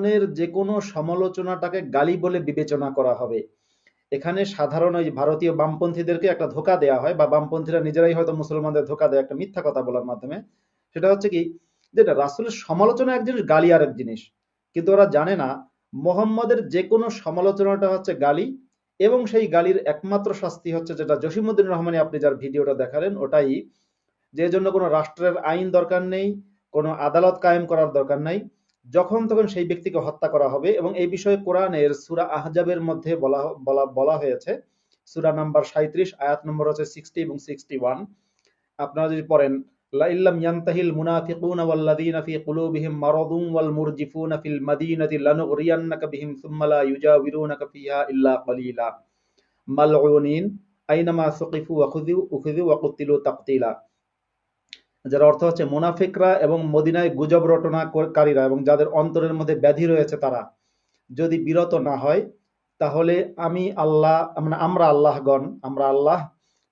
ধরনের যে কোনো সমালোচনাটাকে গালি বলে বিবেচনা করা হবে। এখানে সাধারণ ওই ভারতীয় বামপন্থীদেরকে একটা ধোকা দেওয়া হয় বা বামপন্থীরা নিজেরাই হয়তো মুসলমানদের ধোকা দেয় একটা মিথ্যা কথা বলার মাধ্যমে। সেটা হচ্ছে কি, যেটা রাসূলের সমালোচনা এক জিনিস গালি আর এক জিনিস। কিন্তু ওরা জানে না, মোহাম্মদের যে কোনো সমালোচনাটা হচ্ছে গালি এবং সেই গালির একমাত্র শাস্তি হচ্ছে যেটা জসিমুদ্দিন রহমানি আপনি যার ভিডিওটা দেখালেন, ওটাই যে জন্য কোনো রাষ্ট্রের আইন দরকার নেই, কোনো আদালত কায়েম করার দরকার নাই। যখন তখন সেই ব্যক্তিকে হত্যা করা হবে এবং এই বিষয়ে কোরআনের সূরা আহজাবের মধ্যে বলা বলা বলা হয়েছে। সূরা নাম্বার 37 আয়াত নম্বর হচ্ছে 60 এবং 61 আপনারা যদি পড়েন লা ইল্লাম ইয়ানতাহিল ফি কুলুবিহিম মারাদুন ওয়াল মুরজিফুনা ফিল মাদিনাতি লানুগরিয়ান্নাকা বিহিম সুম্মা লা ফিহা ইল্লা মালউনিন, আইনামা সুকিফু ওয়া তাকতিলা। যার অর্থ হচ্ছে মুনাফিকরা এবং মদিনায় গুজব রটনাকারীরা এবং যাদের অন্তরের মধ্যে ব্যাধি রয়েছে তারা। যদি বিরত না হয়, তাহলে আমি আল্লাহ মানে আমরা আল্লাহগণ, আমরা আল্লাহ,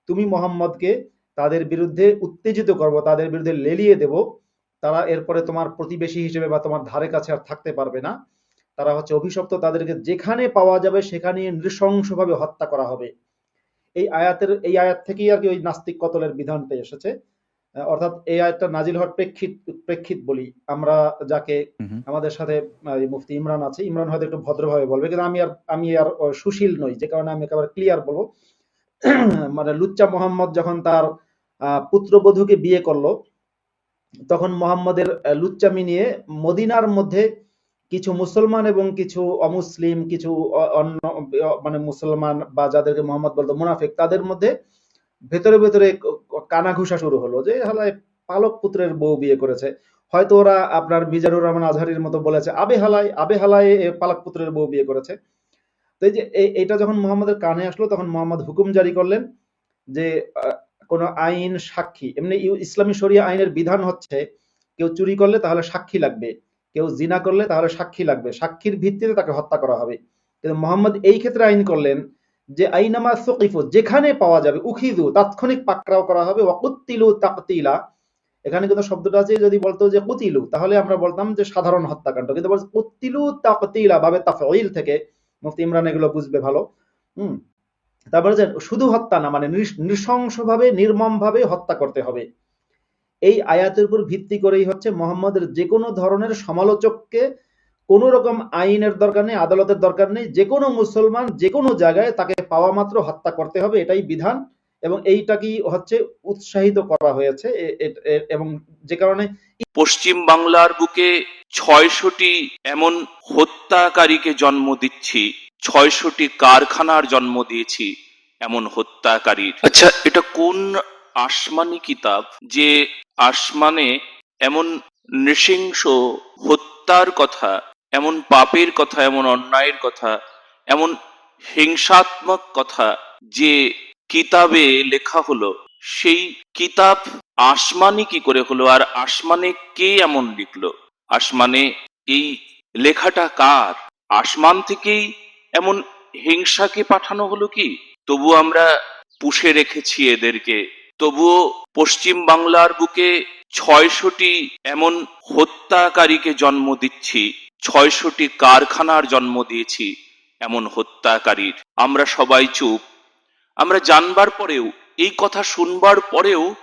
তুমি মোহাম্মদকে তাদের বিরুদ্ধে উত্তেজিত করব, তাদের বিরুদ্ধে লেলিয়ে দেব। তারা এরপরে তোমার প্রতিবেশী হিসেবে বা তোমার ধারে কাছে আর থাকতে পারবে না। তারা হচ্ছে অভিশপ্ত, তাদেরকে যেখানে পাওয়া যাবে সেখানে নৃশংসভাবে হত্যা করা হবে। এই আয়াতের, এই আয়াত থেকেই আর কি ওই নাস্তিক কতলের বিধানটা এসেছে। অর্থাৎ এই আয়াতটা নাজিল হওয়ার প্রেক্ষিত প্রেক্ষিত বলি। আমরা যাকে আমাদের সাথে মুফতি ইমরান আছে ইমরান হয়তো একটু ভদ্রভাবে বলবে কিন্তু আমি আর আমি আর সুশীল নই যে কারণে আমি একেবারে ক্লিয়ার বলব। মানে লুচ্চা মোহাম্মদ যখন তার পুত্রবধূকে বিয়ে করল তখন মোহাম্মদের লুচ্চামি নিয়ে মদিনার মধ্যে কিছু মুসলমান এবং কিছু অমুসলিম কিছু অন্য মানে মুসলমান বা যাদেরকে মোহাম্মদ বলতো মুনাফিক তাদের মধ্যে ভেতরে ভেতরে ক- ক- কানাঘুষা শুরু হলো যে, হালায় পালক পুত্রের বউ বিয়ে করেছে। হয়তো ওরা আপনার মিজানুর রহমান আজহারির মতো বলেছে, আবে হালায় আবে হালায় পালক পুত্রের বউ বিয়ে করেছে। তো এই যে এই- এইটা যখন মোহাম্মদের কানে আসলো, তখন মোহাম্মদ হুকুম জারি করলেন যে কোনো আইন সাক্ষী, এমনি ইসলামী শরিয়া আইনের বিধান হচ্ছে, কেউ চুরি করলে তাহলে সাক্ষী লাগবে, কেউ জিনা করলে তাহলে সাক্ষী লাগবে, সাক্ষীর ভিত্তিতে তাকে হত্যা করা হবে। কিন্তু মোহাম্মদ এই ক্ষেত্রে আইন করলেন যে আইনামা সুকিফু যেখানে পাওয়া যাবে উখিদু তাৎক্ষণিক পাকড়াও করা হবে, ওয়াকুত্তিলু তাকতিলা। এখানে কিন্তু শব্দটা আছে, যদি বলতো যে কুতিলু, তাহলে আমরা বলতাম যে সাধারণ হত্যাকাণ্ড। কিন্তু বলছে কুতিলু তাকতিলা, ভাবে তাফঈল থেকে। মুফতি ইমরান এগুলো বুঝবে ভালো। হুম। তারপরে যে শুধু হত্যা না মানে নৃশ- নৃশংসভাবে, নির্মমভাবে হত্যা করতে হবে। এই আয়াতের উপর ভিত্তি করেই হচ্ছে মোহাম্মদের যে কোনো ধরনের সমালোচককে কোনো রকম আইনের দরকার নেই আদালতের দরকার নেই যে কোনো মুসলমান যে কোনো জায়গায় তাকে পাওয়া মাত্র হত্যা করতে হবে এটাই বিধান এবং এইটাকেই হচ্ছে উৎসাহিত করা হয়েছে এবং যে কারণে পশ্চিম বাংলার বুকে ছয়শটি এমন হত্যাকারীকে জন্ম দিচ্ছি ছয়শটি কারখানার জন্ম দিয়েছি এমন হত্যাকারীর। আচ্ছা এটা কোন আসমানি কিতাব যে আসমানে এমন নৃশিংস হত্যার কথা এমন পাপের কথা, এমন অন্যায়ের কথা, এমন হিংসাত্মক কথা যে কিতাবে লেখা হলো, সেই কিতাব আসমানে কি করে হলো আর আসমানে কে এমন লিখলো? আসমানে এই লেখাটা কার? আসমান থেকেই এমন হিংসাকে পাঠানো হলো কি? তবু আমরা পুষে রেখেছি এদেরকে। তবুও পশ্চিম বাংলার বুকে ছয়শটি এমন হত্যাকারীকে জন্ম দিচ্ছি। ছয়শটি কারখানার জন্ম দিয়েছি এমন হত্যাকারীর। আমরা সবাই চুপ। আমরা জানবার পরেও, এই কথা শুনবার পরেও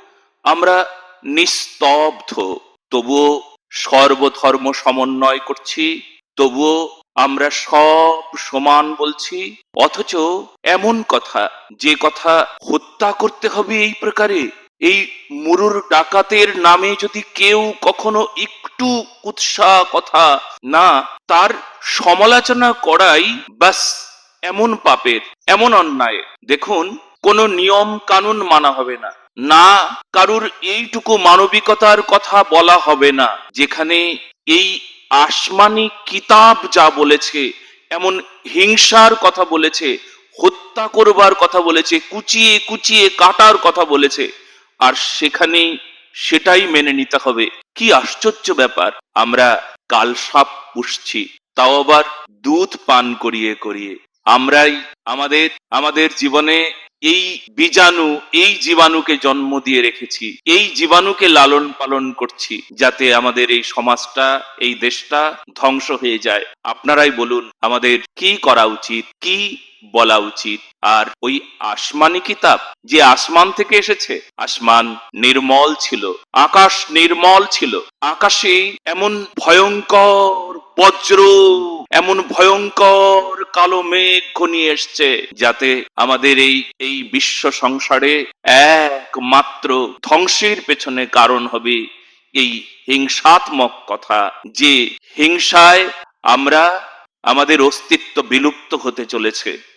আমরা নিস্তব্ধ। তবুও সর্বধর্ম সমন্বয় করছি, তবুও আমরা সব সমান বলছি। অথচ এমন কথা, যে কথা হত্যা করতে হবে এই প্রকারে এই মুরুর ডাকাতের নামে যদি কেউ কখনো একটু উৎসাহ কথা না, তার সমালোচনা করাই বাস এমন পাপের, এমন অন্যায় দেখুন, কোন নিয়ম কানুন মানা হবে না। না কারুর এইটুকু মানবিকতার কথা বলা হবে না, যেখানে এই আসমানি কিতাব যা বলেছে, এমন হিংসার কথা বলেছে, হত্যা করবার কথা বলেছে, কুচিয়ে কুচিয়ে কাটার কথা বলেছে আর সেখানে সেটাই মেনে নিতে হবে। কি আশ্চর্য ব্যাপার, আমরা কাল সাপ পুষছি, তাও আবার দুধ পান করিয়ে করিয়ে। আমরাই আমাদের আমাদের জীবনে এই বীজাণু, এই জীবাণুকে জন্ম দিয়ে রেখেছি। এই জীবাণুকে লালন পালন করছি যাতে আমাদের এই সমাজটা, এই দেশটা ধ্বংস হয়ে যায়। আপনারাই বলুন, আমাদের কি করা উচিত, কি বলা উচিত? আর ওই আসমানি কিতাব, যে আসমান থেকে এসেছে, আসমান নির্মল ছিল, আকাশ নির্মল ছিল, আকাশে এমন ভয়ঙ্কর বজ্র, এমন ভয়ঙ্কর কালো মেঘ ঘনিয়ে এসছে যাতে আমাদের এই এই বিশ্ব সংসারে একমাত্র ধ্বংসের পেছনে কারণ হবে এই হিংসাত্মক কথা যে হিংসায় আমরা আমাদের অস্তিত্ব বিলুপ্ত হতে চলেছে।